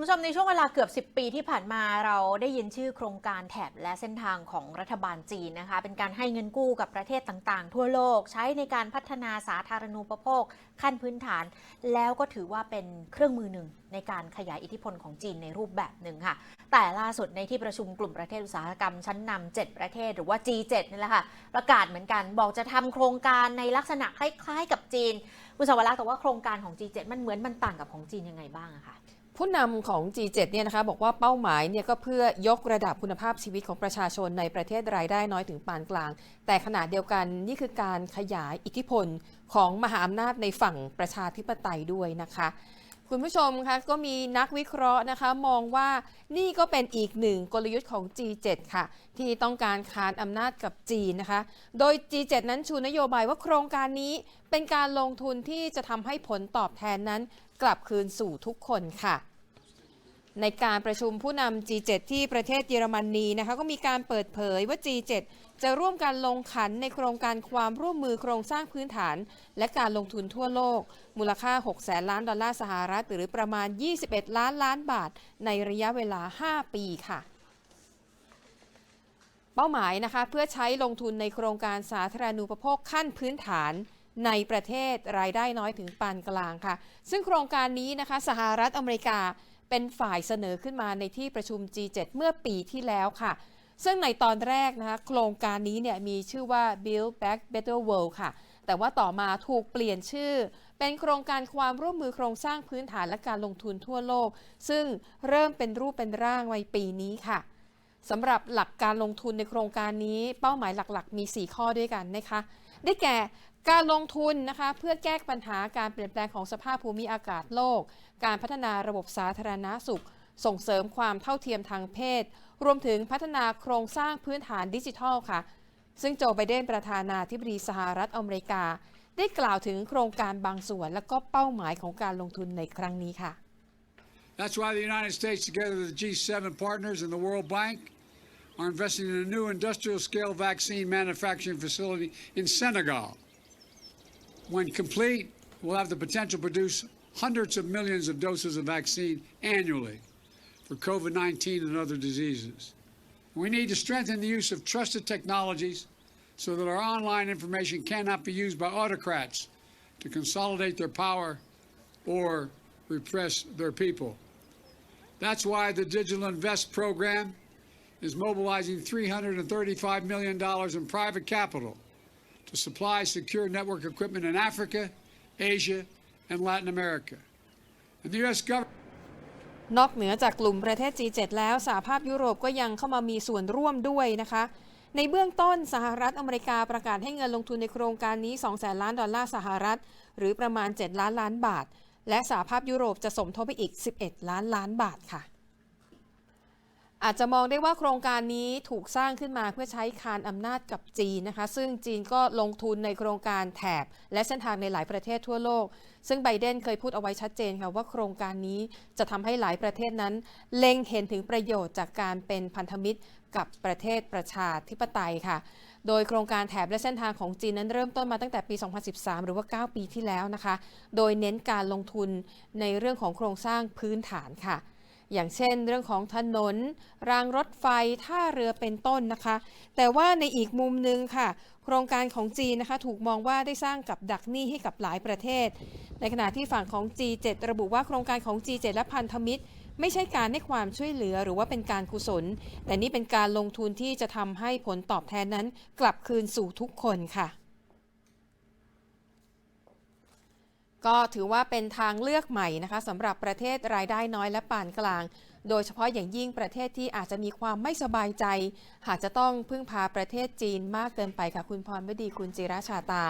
คุณผู้ชมในช่วงเวลาเกือบ 10 ปีที่ผ่านมาเราได้ยินชื่อโครงการแถบและเส้นทางของรัฐบาลจีนนะคะ เป็นการให้เงินกู้กับประเทศต่างๆ ทั่วโลก ใช้ในการพัฒนาสาธารณูปโภค ขั้นพื้นฐาน แล้วก็ถือว่าเป็นเครื่องมือหนึ่งในการขยายอิทธิพลของจีนในรูปแบบหนึ่งค่ะ แต่ล่าสุดในที่ประชุมกลุ่มประเทศอุตสาหกรรมชั้นนำ7ประเทศหรือว่า G7 นี่แหละค่ะ ประกาศเหมือนกันบอกจะทำโครงการในลักษณะคล้ายๆ กับจีนคุณสวรักษ์แต่ว่าโครงการของ G7 มันเหมือนมันต่างกับของจีนยังไงบ้างอะคะ ผู้นำของ G7 เนี่ยนะคะบอกว่าเป้าหมายเนี่ยก็เพื่อยกระดับคุณภาพชีวิตของประชาชนในประเทศรายได้น้อยถึงปานกลาง แต่ขณะเดียวกันนี่คือการขยายอิทธิพลของมหาอำนาจในฝั่งประชาธิปไตยด้วยนะคะคุณผู้ชมคะก็มีนักวิเคราะห์นะคะมองว่านี่ก็เป็นอีกหนึ่งกลยุทธ์ของ G7 ค่ะ ที่ต้องการคานอำนาจกับจีนนะคะ โดย G7 นั้นชูนโยบายว่าโครงการนี้เป็นการลงทุนที่จะทำให้ผลตอบแทนนั้นกลับคืนสู่ทุกคนค่ะ ในการประชุมผู้นำ G7 ที่ประเทศเยอรมนีนะคะก็มีการเปิดเผยว่า G7 จะร่วมกันลงขันในโครงการความร่วมมือโครงสร้างพื้นฐาน และการลงทุนทั่วโลก มูลค่า 6 แสนล้านดอลลาร์สหรัฐ หรือประมาณ 21 ล้านล้านบาท ในระยะเวลา 5 ปีค่ะเป้าหมายนะคะเพื่อใช้ลงทุนในโครงการสาธารณูปโภคขั้นพื้นฐานในประเทศรายได้น้อยถึงปานกลางค่ะ ซึ่งโครงการนี้นะคะสหรัฐอเมริกา เป็นฝ่ายเสนอขึ้นมาในที่ประชุม G7 เมื่อปีที่แล้วค่ะ ซึ่งในตอนแรกนะคะโครงการนี้เนี่ยมีชื่อว่า Build Back Better World ค่ะ แต่ว่าต่อมาถูกเปลี่ยนชื่อ เป็นโครงการความร่วมมือโครงสร้างพื้นฐานและการลงทุนทั่วโลก ซึ่งเริ่มเป็นรูปเป็นร่างในปีนี้ค่ะสำหรับหลักการลงทุนในโครงการนี้ เป้าหมายหลักๆ มี 4 ข้อด้วยกันนะคะ ได้แก่ การลงทุนนะคะเพื่อแก้ปัญหาการเปลี่ยนแปลงของสภาพภูมิอากาศโลก การพัฒนาระบบสาธารณาสุข ส่งเสริมความเท่าเทียมทางเพศ รวมถึงพัฒนาโครงสร้างพื้นฐานดิจิทัลค่ะ ซึ่งโจไบเดนประธานาธิบดีสหรัฐอเมริกา ได้กล่าวถึงโครงการบางส่วนและก็เป้าหมายของการลงทุนในครั้งนี้ค่ะ That's why the United States, together with the G7 partners and the World Bank, are investing in a new industrial scale vaccine manufacturing facility in Senegal. When complete, we'll have the potential to produce hundreds of millions of doses of vaccine annually for COVID 19 and other diseases. We need to strengthen the use of trusted technologies so that our online information cannot be used by autocrats to consolidate their power or repress their people. That's why the Digital Invest program is mobilizing $335 million in private capital to supply secure network equipment in Africa, Asia, and Latin America. And the U.S. government นอกเหนือจากกลุ่มประเทศ G7 แล้วสหภาพยุโรปก็ยังเข้ามามีส่วนร่วมด้วยนะคะ ในเบื้องต้นสหรัฐอเมริกาประกาศให้เงินลงทุนในโครงการนี้2แสนล้านดอลลาร์สหรัฐ หรือประมาณ 7 ล้านล้านบาท และสหภาพยุโรปจะสมทบไปอีก 11 ล้านล้านบาทค่ะ อาจจะมองได้ว่าโครงการนี้ถูกสร้างขึ้นมาเพื่อใช้คานอำนาจกับจีนนะคะ ซึ่งจีนก็ลงทุนในโครงการแถบ และเส้นทางในหลายประเทศทั่วโลก ซึ่งไบเดนเคยพูดเอาไว้ชัดเจนค่ะว่าโครงการนี้จะทำให้หลายประเทศนั้น เล็งเห็นถึงประโยชน์จากการเป็นพันธมิตรกับประเทศประชาธิปไตยค่ะ โดยโครงการแถบและเส้นทางของจีนนั้นเริ่มต้นมาตั้งแต่ปี 2013 หรือว่า 9 ปีที่แล้วนะคะ โดยเน้นการลงทุนในเรื่องของโครงสร้างพื้นฐานค่ะ อย่างเช่นเรื่องของถนน รางรถไฟท่าเรือเป็นต้นนะคะ แต่ว่าในอีกมุมหนึ่งค่ะ โครงการของจีนนะคะ ถูกมองว่าได้สร้างกับดักหนี้ให้กับหลายประเทศ ในขณะที่ฝั่งของ G7 ระบุว่าโครงการของ G7 และพันธมิตรไม่ใช่การให้ความช่วยเหลือหรือว่าเป็นการกุศล แต่นี่เป็นการลงทุนที่จะทำให้ผลตอบแทนนั้นกลับคืนสู่ทุกคนค่ะ ก็ถือว่าเป็นทางเลือกใหม่นะคะสำหรับประเทศรายได้น้อยและปานกลาง โดยเฉพาะอย่างยิ่งประเทศที่อาจจะมีความไม่สบายใจ หากจะต้องพึ่งพาประเทศจีนมากเกินไปค่ะคุณพรวดีคุณจิราชาตา